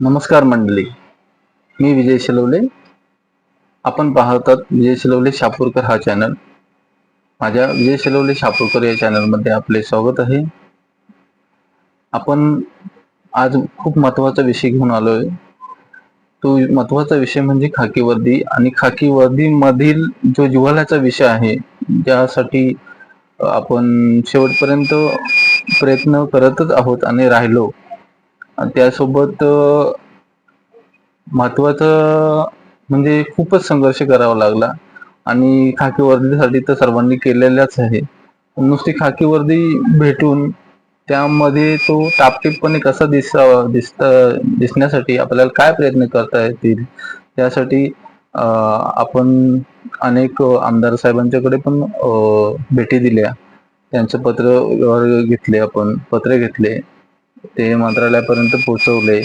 नमस्कार मंडळी. मी विजय शिलवले. आपण पाहतात विजय शिलवले शापूरकर हा चॅनल माझ्या विजय शिलवले शापूरकर या चॅनलमध्ये आपले स्वागत आहे. आपण आज खूप महत्त्वाचा विषय घेऊन आलोय. तो महत्त्वाचा विषय म्हणजे खाकी वर्दी आणि खाकी वर्दी मधील जो जिव्हाळ्याचा विषय आहे ज्यासाठी आपण शेवटपर्यंत प्रयत्न करतच आहोत आणि राहिलो. त्यासोबत महत्वाचं म्हणजे खूपच संघर्ष करावा लागला. आणि खाकी वर्दीसाठी तर सर्वांनी केलेलाच आहे. नुसती खाकी वर्दी भेटून त्यामध्ये तो टापटीपणे कसा दिसावा दिसत दिसण्यासाठी आपल्याला काय प्रयत्न करता येतील? त्यासाठी आपण अनेक आमदार साहेबांच्याकडे पण भेटी दिल्या. त्यांचं पत्र व्यवहार घेतले आपण पत्र घेतले. ते मंत्रालयापर्यंत पोहोचवले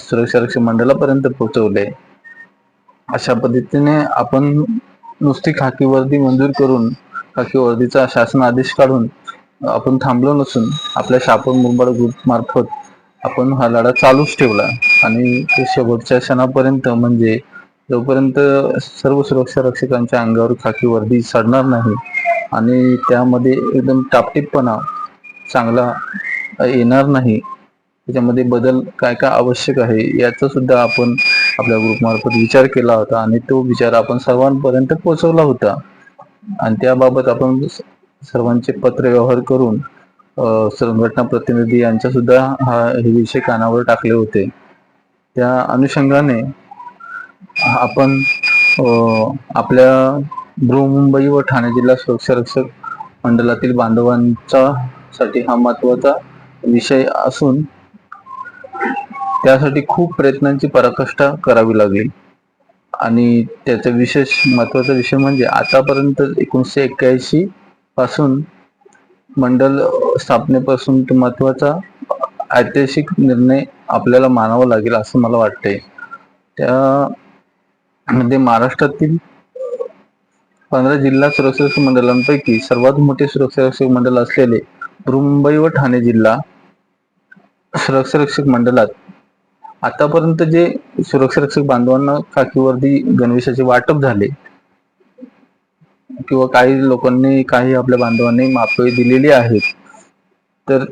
सुरक्षा रक्षक मंडळापर्यंत पोहोचवले. अशा पद्धतीने आपण नुसती खाकी वर्दी मंजूर करून खाकी वर्दीचा शासन आदेश काढून आपण थांबलो नसून आपल्या शापूर मुरबाड ग्रुप मार्फत आपण हा लढा चालूच ठेवला. आणि ते शेवटच्या क्षणापर्यंत म्हणजे जोपर्यंत सर्व सुरक्षा रक्षकांच्या अंगावर खाकी वर्दी चढणार नाही आणि त्यामध्ये एकदम टापटीपणा चांगला येणार नाही. त्याच्यामध्ये बदल काय काय आवश्यक आहे याचा सुद्धा आपण आपल्या ग्रुपमार्फत विचार केला होता आणि तो विचार आपण सर्वांपर्यंत पोहोचवला होता. आणि त्याबाबत आपण सर्वांचे पत्र व्यवहार करून संघटना प्रतिनिधी यांच्या सुद्धा हा हे विषय कानावर टाकले होते. त्या अनुषंगाने आपण आपल्या बृहमुंबई व ठाणे जिल्हा सुरक्षा रक्षक मंडळातील बांधवांचा साठी हा महत्त्वाचा विषय असून त्यासाठी खूप प्रयत्नांची पराकाष्ठा करावी लागली. आणि त्याचा विशेष महत्त्वाचा विषय म्हणजे आतापर्यंत एकोणीसशे एक्क्याऐंशी पासून मंडल स्थापनेपासून तो महत्त्वाचा ऐतिहासिक निर्णय आपल्याला मानावा लागेल असं मला वाटतंय. त्यामध्ये महाराष्ट्रातील पंधरा जिल्हा सुरक्षा मंडळांपैकी सर्वात मोठे सुरक्षा रक्षक मंडळ असलेले मुंबई व ठाणे जिल्हा सुरक्षा रक्षक मंडळात. आतापर्यंत जे सुरक्षा रक्षक बांधवांना खाकीवर्दी गणवेशाचे वाटप झाले किंवा काही लोकांनी काही आपल्या बांधवांनी मापे दिलेली आहेत तर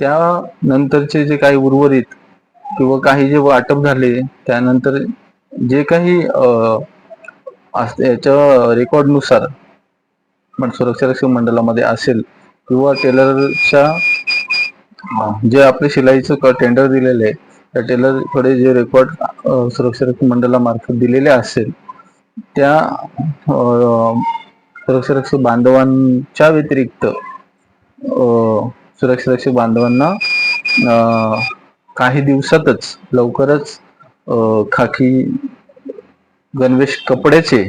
त्या नंतरचे जे काही उर्वरित किंवा काही जे वाटप झाले त्यानंतर जे काही याच्या रेकॉर्डनुसार पण सुरक्षा रक्षक मंडळामध्ये असेल किंवा टेलरच्या जे आपले शिलाईचं टेंडर दिलेले आहे त्या टेलरकडे जे रेकॉर्ड सुरक्षारक्षण मंडळामार्फत दिलेले असेल त्या सुरक्षारक्षक बांधवांच्या व्यतिरिक्त सुरक्षारक्षक बांधवांना काही दिवसातच लवकरच खाकी गणवेश कपड्याचे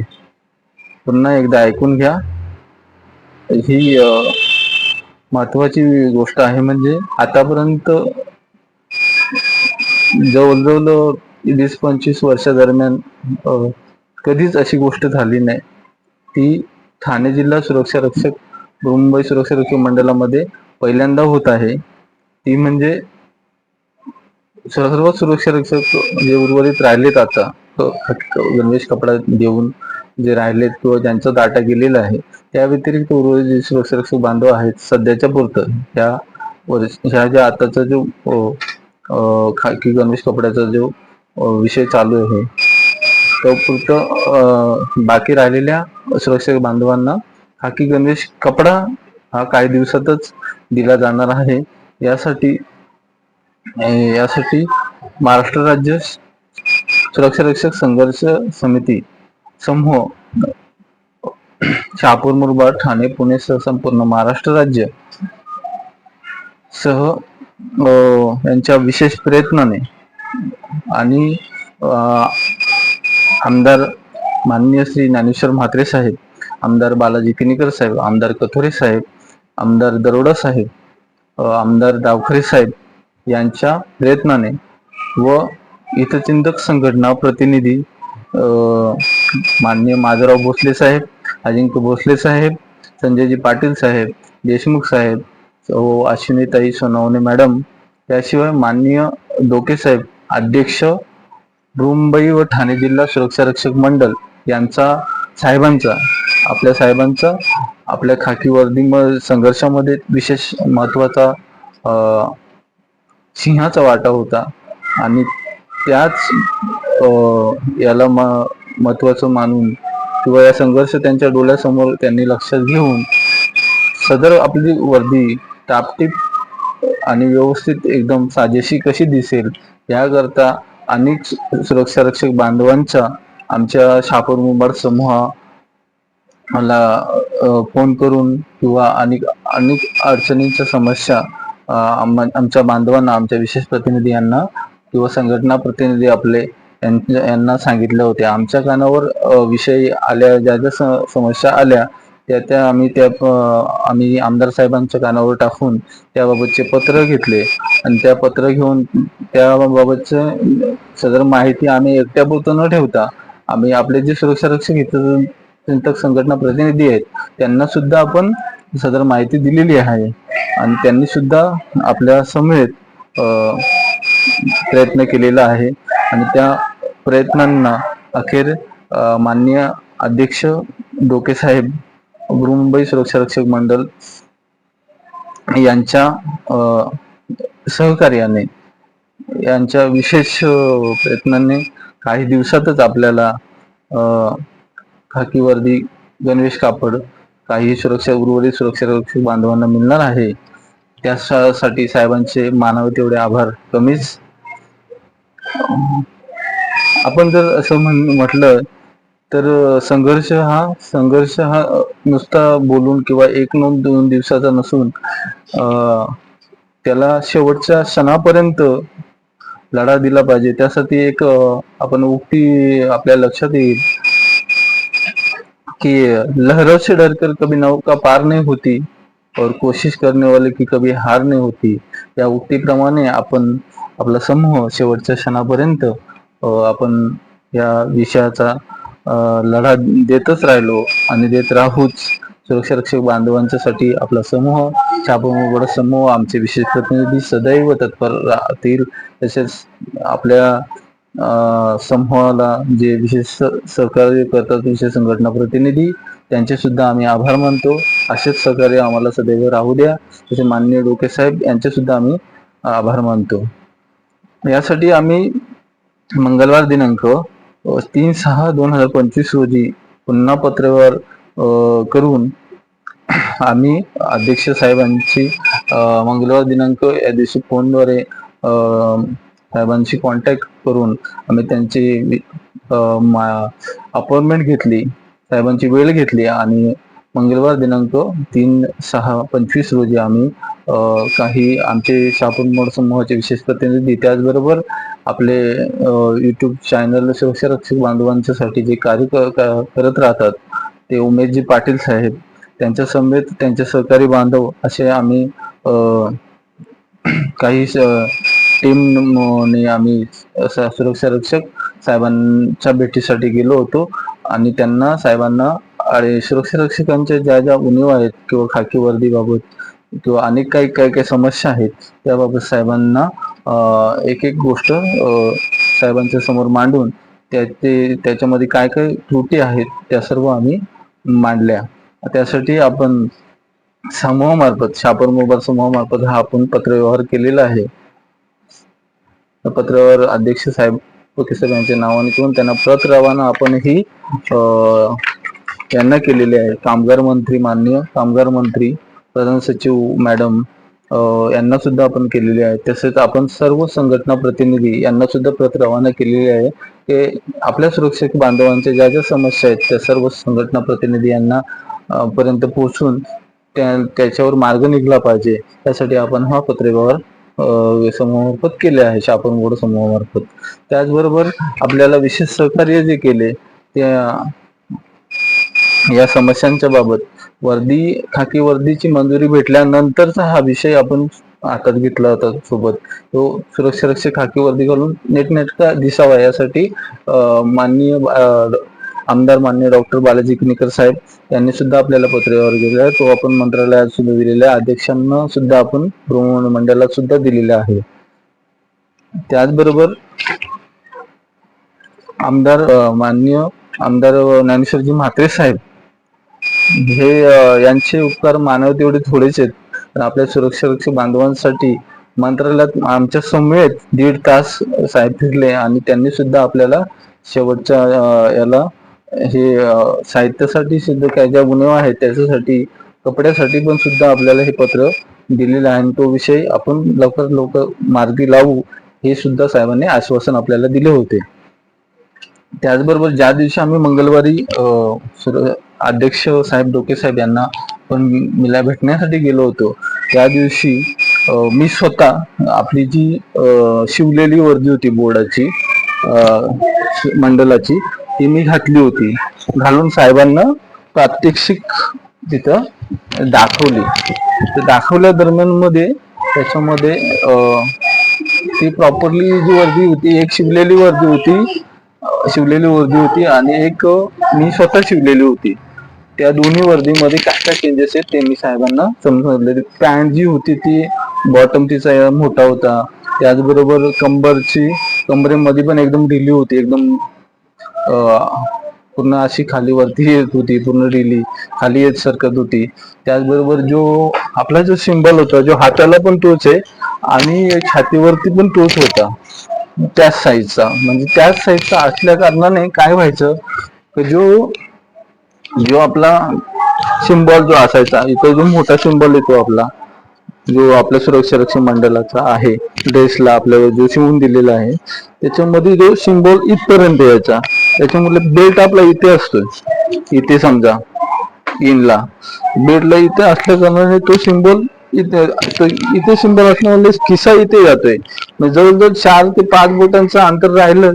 पुन्हा एकदा ऐकून घ्या. ही महत्वाची गोष्ट आहे म्हणजे आतापर्यंत जवळजवळ वीस पंचवीस वर्षादरम्यान दरम्यान कधीच अशी गोष्ट झाली नाही. ती ठाणे जिल्हा सुरक्षा रक्षक मुंबई सुरक्षा रक्षक मंडळामध्ये पहिल्यांदा होत आहे. ती म्हणजे सर्व सुरक्षा रक्षक जे उर्वरित राहिलेत आता गणवेश कपडा देऊन जे राहिलेत किंवा ज्यांचा डाटा गेलेला आहे त्या व्यतिरिक्त उर्वरित जे सुरक्षारक्षक बांधव आहेत सध्याच्या पुरतं ह्या वर्ष ह्या ज्या आताचा जो खाकी गणवेश कपड्याचा जो विषय चालू आहे तो पुरतं बाकी राहिलेल्या सुरक्षक बांधवांना खाकी गणवेश कपडा हा काही दिवसातच दिला जाणार आहे. यासाठी यासाठी महाराष्ट्र राज्य सुरक्षा रक्षक संघर्ष समिती समूह शहापूर मुरबाड ठाणे पुणे सह संपूर्ण महाराष्ट्र राज्य सह यांच्या विशेष प्रयत्नाने आणि आमदार माननीय श्री ज्ञानेश्वर म्हात्रे साहेब आमदार बालाजी किनीकर साहेब आमदार कथोरे साहेब आमदार दरोडा साहेब आमदार डावखरे साहेब यांच्या प्रयत्नाने व हितचिंतक संघटना प्रतिनिधी माननीय माधवराव भोसले साहेब अजिंक्य भोसले साहेब संजयजी पाटील साहेब देशमुख साहेब व अश्विनीताई सोनवणे मॅडम त्याशिवाय माननीय डोके साहेब अध्यक्ष मुंबई व ठाणे जिल्हा सुरक्षा रक्षक मंडळ यांचा साहेबांचा आपल्या साहेबांचा आपल्या खाकी वर्दी संघर्षामध्ये विशेष महत्त्वाचा सिंहाचा वाटा होता. आणि त्याच याला म- महत्वाचं मानून किंवा या संघर्ष त्यांच्या डोळ्यासमोर त्यांनी लक्षात घेऊन सदर आपली वर्दी टापटीप आणि व्यवस्थित एकदम साजेशी कशी दिसेल याकरता अनेक सुरक्षा रक्षक बांधवांच्या आमच्या शापूर मुंबई समूहा मला फोन करून किंवा अनेक अनेक अडचणींच्या समस्या आमच्या बांधवांना आमच्या विशेष प्रतिनिधी यांना किंवा संघटना प्रतिनिधी आपले यांना सांगितले होते. आमच्या कानावर विषयी विषय आल्या ज्या ज्या समस्या आल्या त्या त्या आम्ही त्या प- आम्ही आमदार साहेबांच्या कानावर टाकून त्याबाबतचे पत्र घेतले. आणि त्या पत्र घेऊन त्याबाबतचे सदर माहिती आम्ही एकट्यापुरतं न ठेवता आम्ही आपले जे सुरक्षा रक्षक इथं चिंतक संघटना प्रतिनिधी आहेत त्यांना सुद्धा आपण सदर माहिती दिलेली आहे. आणि त्यांनी सुद्धा आपल्या समेत प्रयत्न केलेला आहे. आणि त्या प्रयत्नांना अखेर माननीय अध्यक्ष डोके साहेब मुंबई सुरक्षा रक्षक मंडळ यांच्या सहकार्याने यांच्या विशेष प्रयत्नाने काही दिवसातच आपल्याला खाकी वर्दी गणवेश कापड काही सुरक्षा उर्वरित सुरक्षा रक्षक बांधवांना मिळणार आहे. त्यासाठी साहेबांचे मानव तेवढे आभार. कमीच आपण जर असं म्हण म्हटलं तर संघर्ष हा संघर्ष हा नुसता बोलून किंवा एक नोंद दोन दिवसाचा नसून त्याला शेवटच्या क्षणापर्यंत लढा दिला पाहिजे. त्यासाठी एक आपण उक्ती आपल्या लक्षात येईल की लहरों से डरकर कभी नौका पार नाही होती और कोशिश करने वाले की कभी हार नाही होती. या उक्तीप्रमाणे आपण आपला समूह शेवटच्या क्षणापर्यंत आपण या विषयाचा लढा देतच राहिलो आणि देत राहूच सुरक्षा रक्षक बांधवांच्यासाठी आपला समूह छापा समूह आमचे विशेष प्रतिनिधी सदैव तत्पर राहतील. तसेच आपल्या समूहाला जे विशेष स- सहकार्य करतात विशेष संघटना प्रतिनिधी त्यांचे सुद्धा आम्ही आभार मानतो. असेच सहकार्य आम्हाला सदैव राहू द्या. तसे माननीय डोके साहेब यांचे सुद्धा आम्ही आभार मानतो. यासाठी आम्ही मंगळवार दिनांक तीन सहा दोन हजार पंचवीस रोजी पुन्हा पत्रव्यवहार करून आम्ही अध्यक्ष साहेबांची मंगळवार दिनांक या दिवशी फोनद्वारे साहेबांशी कॉन्टॅक्ट करून आम्ही त्यांची अपॉइंटमेंट घेतली साहेबांची वेळ घेतली आणि मंगळवार दिनांक तीन सहा पंचवीस रोजी आम्ही काही आमचे शापूर मोड समूहाचे विशेष प्रतिनिधी त्याचबरोबर आपले युट्यूब चॅनल सुरक्षा बांधवांच्यासाठी जे कार्य करत राहतात ते उमेशजी पाटील साहेब त्यांच्या समेत त्यांचे सहकारी बांधव असे आम्ही काही टीमने आम्ही सुरक्षा रक्षक साहेबांच्या भेटीसाठी गेलो होतो. आणि त्यांना साहेबांना आणि सुरक्षा रक्षकांच्या ज्या ज्या उणीव आहेत किंवा खाकी वर्दीबाबत किंवा अनेक काही काही काही समस्या आहेत त्याबाबत साहेबांना एक एक गोष्ट साहेबांच्या समोर मांडून त्याचे त्याच्यामध्ये काय काय त्रुटी आहेत त्या सर्व आम्ही मांडल्या. त्यासाठी आपण समूहामार्फत शापर मोबाईल समूहामार्फत हा आपण पत्रव्यवहार केलेला आहे. पत्रव्यवहार अध्यक्ष साहेब ओके साहेब यांच्या नावाने करून त्यांना प्रत रवाना आपण ही यांना केलेले आहे. कामगार मंत्री माननीय कामगार मंत्री प्रधान सचिव मॅडम यांना सुद्धा आपण केलेले आहे. तसेच आपण सर्व संघटना प्रतिनिधी यांना सुद्धा प्रत रवाना केलेली आहे. ते आपल्या सुरक्षित बांधवांच्या ज्या ज्या समस्या आहेत त्या सर्व संघटना प्रतिनिधी यांना पर्यंत पोहोचून त्या त्याच्यावर मार्ग निघला पाहिजे. त्यासाठी आपण हा पत्रव्यवहार समूहामार्फत केले आहे शापन गोड समूहामार्फत. त्याचबरोबर आपल्याला विशेष सहकार्य जे केले त्या या समस्यांच्या बाबत वर्दी खाकी वर्दीची मंजुरी भेटल्यानंतरचा हा विषय आपण हातात घेतला होता सोबत. तो सुरक्षा रक्षक खाकी वर्दी घालून नेटनेटका दिसावा यासाठी माननीय आमदार माननीय डॉक्टर बालाजी किनीकर साहेब यांनी सुद्धा आपल्याला पत्रव्यवहार दिलेला आहे. तो आपण मंत्रालयात सुद्धा दिलेला आहे. अध्यक्षांना सुद्धा आपण मंडळात सुद्धा दिलेला आहे. त्याचबरोबर आमदार माननीय आमदार ज्ञानेश्वरजी म्हात्रे साहेब हे यांचे उपकार मानव तेवढे थोडेच आहेत. पण आपल्या सुरक्षारक्षक बांधवांसाठी मंत्रालयात आमच्या समवेत दीड तास साहेब फिरले आणि त्यांनी सुद्धा आपल्याला शेवटच्या याला हे साहित्यासाठी सुद्धा काय ज्या गुन्हे आहेत त्याच्यासाठी कपड्यासाठी पण सुद्धा आपल्याला हे पत्र दिलेलं आहे आणि तो विषय आपण लवकर लवकर मार्गी लावू हे सुद्धा साहेबांनी आश्वासन आपल्याला दिले होते. त्याचबरोबर ज्या दिवशी आम्ही मंगळवारी अध्यक्ष साहेब डोके साहेब यांना पण मिला भेटण्यासाठी गेलो होतो. त्या दिवशी मी स्वतः आपली जी शिवलेली वर्दी होती बोर्डाची अ, मंडलाची ती मी घातली होती. घालून साहेबांना प्रात्यक्षिक तिथं दाखवली. तर दाखवल्या दरम्यानमध्ये त्याच्यामध्ये ती प्रॉपरली जी वर्दी होती एक शिवलेली वर्दी होती शिवलेली वर्दी होती आणि एक मी स्वतः शिवलेली होती. त्या दोन्ही वर्दीमध्ये काय काय चेंजेस आहेत ते मी साहेबांना समजले? पॅन्ट जी होती ती बॉटम तिचा मोठा होता. त्याचबरोबर कंबरची कंबरेमध्ये पण एकदम ढिली होती एकदम पूर्ण अशी खाली वरती येत होती पूर्ण ढिली खाली येत सरकत होती. त्याचबरोबर जो आपला जो सिंबल होता जो हाताला पण तोच आहे आणि छातीवरती पण तोच होता. त्याच साईजचा म्हणजे त्याच साईजचा असल्या कारणाने काय व्हायचं? जो जो आपला सिंबल जो असायचा इथं जो मोठा सिंबल येतो आपला जो आपल्या सुरक्षा मंडळाचा आहे ड्रेसला आपल्याला जो शिवून दिलेला आहे त्याच्यामध्ये जो सिंबल इथपर्यंत यायचा त्याच्यामुळे बेल्ट आपला इथे असतोय. इथे समजा इनला. बेल्टला इथे असल्या कारणाने तो सिंबल इथे इथे सिंबल असल्यामुळे खिसा इथे जातोय. म्हणजे जवळजवळ चार ते पाच बोटांचं अंतर राहिलं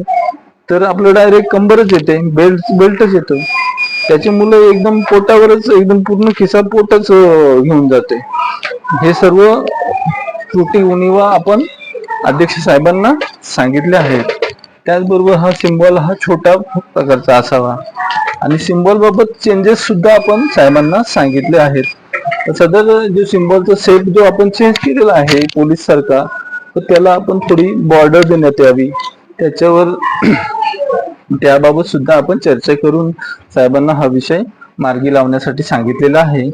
तर आपलं डायरेक्ट कंबरच येते बेल्ट बेल्टच येतो. त्याची मुलं एकदम पोटावरच एकदम पूर्ण खिसा पोटच घेऊन जाते. हे सर्व त्रुटी उणीवा आपण अध्यक्ष साहेबांना सांगितले आहेत. त्याचबरोबर हा सिम्बॉल हा छोटा प्रकारचा असावा. आणि सिम्बॉल बाबत चेंजेस सुद्धा आपण साहेबांना सांगितले आहेत. तर सदर जो सिम्बॉलचा सेट जो आपण चेंज केलेला आहे पोलीस सारखा तर त्याला आपण थोडी बॉर्डर देण्यात यावी. त्याच्यावर त्याबाबत सुद्धा आपण चर्चा करून साहेबांना हा विषय मार्गी लावण्यासाठी सांगितलेला आहे.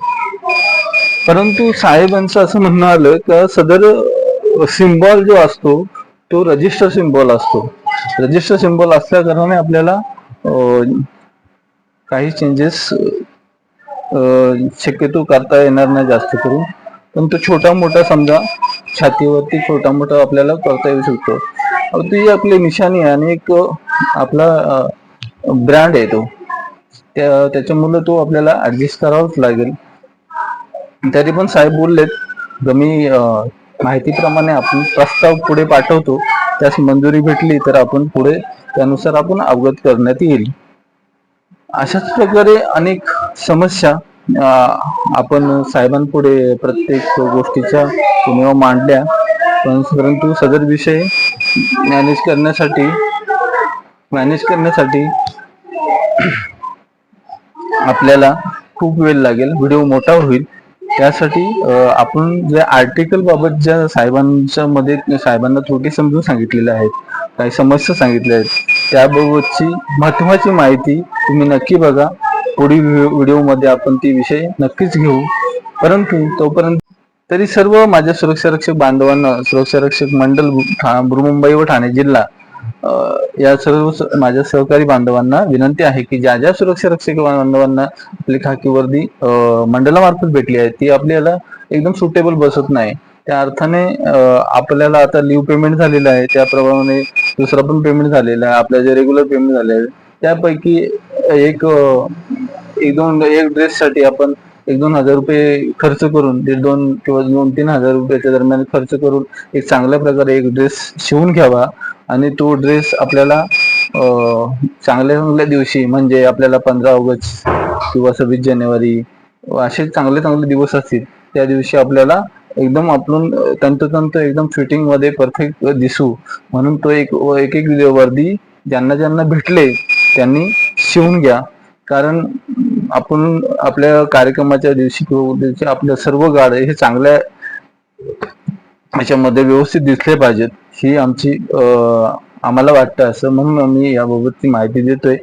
परंतु साहेबांचं असं म्हणणं आलं का सदर सिम्बॉल जो असतो तो रजिस्टर सिम्बॉल असतो. रजिस्टर सिम्बॉल असल्या कारणाने आपल्याला काही चेंजेस शक्यतो करता येणार नाही जास्त करून. पण तो छोटा मोठा समजा छातीवरती छोटा मोठा आपल्याला करता येऊ शकतो. ती आपली निशाणी आणि एक आपला ब्रँड आहे तो. त्याच्यामुळं त्याच्यामुळे तो आपल्याला ऍडजस्ट करावाच लागेल. तरी पण साहेब बोललेत तर मी माहितीप्रमाणे आपण प्रस्ताव पुढे पाठवतो. त्यास मंजुरी भेटली तर आपण पुढे त्यानुसार आपण अवगत करण्यात येईल. अशाच प्रकारे अनेक समस्या आपण साहेबांपुढे प्रत्येक गोष्टीच्या उणीवा मांडल्या. परंतु सदर विषय मॅनेज करण्यासाठी मॅनेज करण्यासाठी आपल्याला खूप वेळ लागेल व्हिडिओ मोठा होईल. त्यासाठी आपण ज्या आर्टिकल बाबत ज्या साहेबांच्या मध्ये साहेबांना थोडी समजून सांगितलेल्या आहेत काही समस्या सांगितल्या आहेत त्याबाबतची महत्वाची माहिती तुम्ही नक्की बघा. पुढील व्हिडिओमध्ये आपण ती विषय नक्कीच घेऊ. परंतु तोपर्यंत तरी सर्व माझ्या सुरक्षा रक्षक बांधवांना सुरक्षा रक्षक मुंबई व ठाणे जिल्हा या सर्व माझ्या सहकारी बांधवांना विनंती आहे की ज्या ज्या सुरक्षा रक्षक बांधवांना आपली खाकी वर्दी मंडळामार्फत भेटली आहे ती आपल्याला एकदम सुटेबल बसत नाही. त्या अर्थाने आपल्याला आता लिव्ह पेमेंट झालेलं आहे त्याप्रमाणे दुसरा पण पेमेंट झालेला आहे आपल्या जे रेग्युलर पेमेंट झाले आहे त्यापैकी एक एक दोन एक ड्रेस साठी आपण एक दोन हजार रुपये खर्च करून दीड दोन किंवा दोन तीन हजार रुपयाच्या दरम्यान खर्च करून एक चांगल्या प्रकारे एक ड्रेस शिवून घ्यावा. आणि तो ड्रेस आपल्याला चांगल्या चांगल्या दिवशी म्हणजे आपल्याला पंधरा ऑगस्ट किंवा सव्वीस जानेवारी असे चांगले चांगले दिवस असतील त्या दिवशी आपल्याला एकदम आपण तंतोतंत एकदम फिटिंगमध्ये परफेक्ट दिसू. म्हणून तो एक एक एक वर्दी ज्यांना ज्यांना भेटले त्यांनी शिवून घ्या. कारण आपण आपल्या कार्यक्रमाच्या दिवशी किंवा दिवशी आपल्या सर्व गाड्या हे चांगल्या याच्यामध्ये व्यवस्थित दिसले पाहिजेत. ही आमची आम्हाला वाटतं असं. म्हणून आम्ही याबाबतची माहिती देतोय.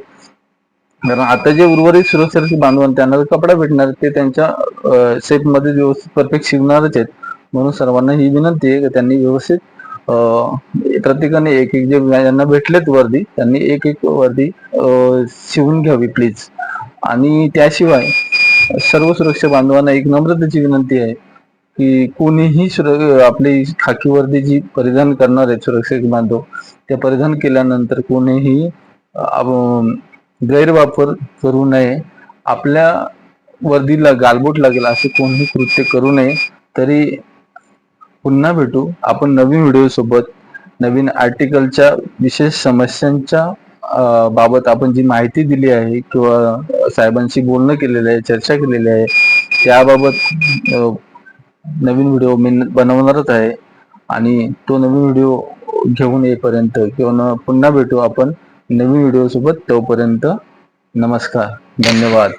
कारण आता जे उर्वरित सुरक्षारक्षी बांधवांना त्यांना कपडा भेटणार ते त्यांच्या शेपमध्ये व्यवस्थित परफेक्ट शिवणारच आहेत. म्हणून सर्वांना ही विनंती आहे की त्यांनी व्यवस्थित प्रत्येकाने एक एक जे यांना भेटलेत वर्दी त्यांनी एक एक वर्दी शिवून घ्यावी प्लीज आणि त्याशिवाय सर्व सुरक्षा बांधवांना एक नम्रतेची विनंती आहे. की कोणीही सुर आपली खाकी वर्दी जी परिधान करणार आहे सुरक्षित बांधव ते परिधान केल्यानंतर कोणीही गैरवापर करू नये. आपल्या वर्दीला गालबोट लागेल असे कोणीही कृत्य करू नये. तरी पुन्हा भेटू. आपण नवीन व्हिडिओ सोबत नवीन आर्टिकलच्या विशेष समस्यांच्या बाबत आपण जी माहिती दिली आहे किंवा साहेबांशी बोलणं केलेलं आहे चर्चा केलेली आहे त्याबाबत नवीन व्हिडिओ मी बनवणारच आहे. आणि तो नवीन व्हिडिओ घेऊन येईपर्यंत किंवा पुन्हा भेटू आपण नवीन व्हिडिओसोबत तोपर्यंत नमस्कार धन्यवाद.